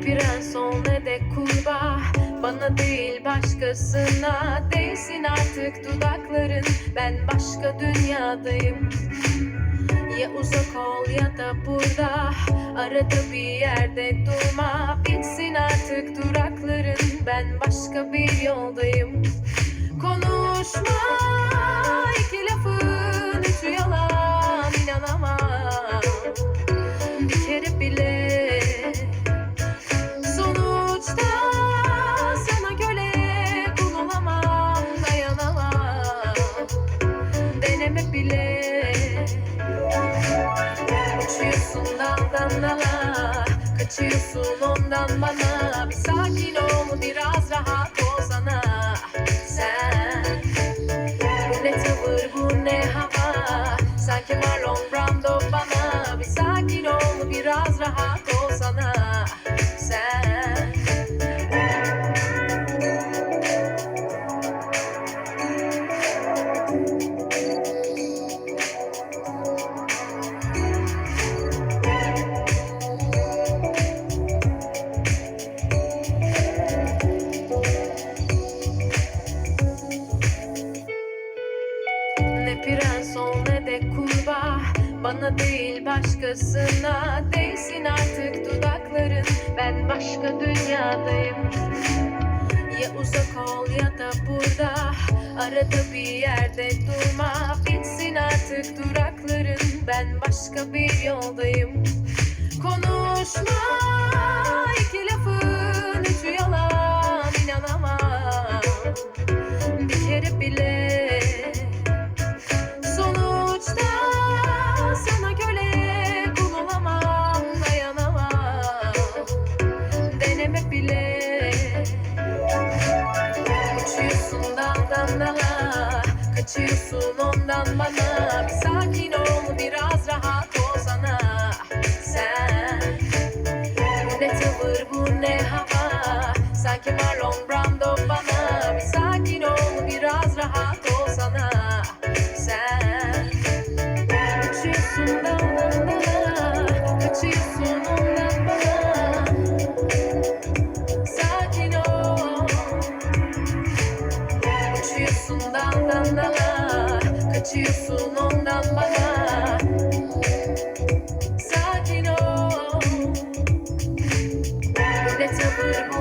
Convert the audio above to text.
prens ol ne de kurbağa Bana değil başkasına Değsin artık dudakların. Ben başka dünyadayım. Ya uzak ol ya da burada. Arada bir yerde durma. Bitsin artık durakların. Ben başka bir yoldayım. Konuşma iki lafın bile. Uçuyorsun daldan dala Kaçıyorsun ondan bana. Bir sakin ol biraz rahat olsana Sen Bu ne tavır bu ne hava? Sanki Marlon Brando bana. Bir sakin ol biraz rahat olsana Bana değil başkasına Değsin artık dudakların. Ben başka dünyadayım. Ya uzak ol ya da burada Arada bir yerde durma. Bitsin artık durakların. Ben başka bir yoldayım Dala Kaçıyorsun ondan bana. Bir sakin ol biraz rahat olsana Kaçıyorsun ondan bana. Sakin ol. Bu ne tavır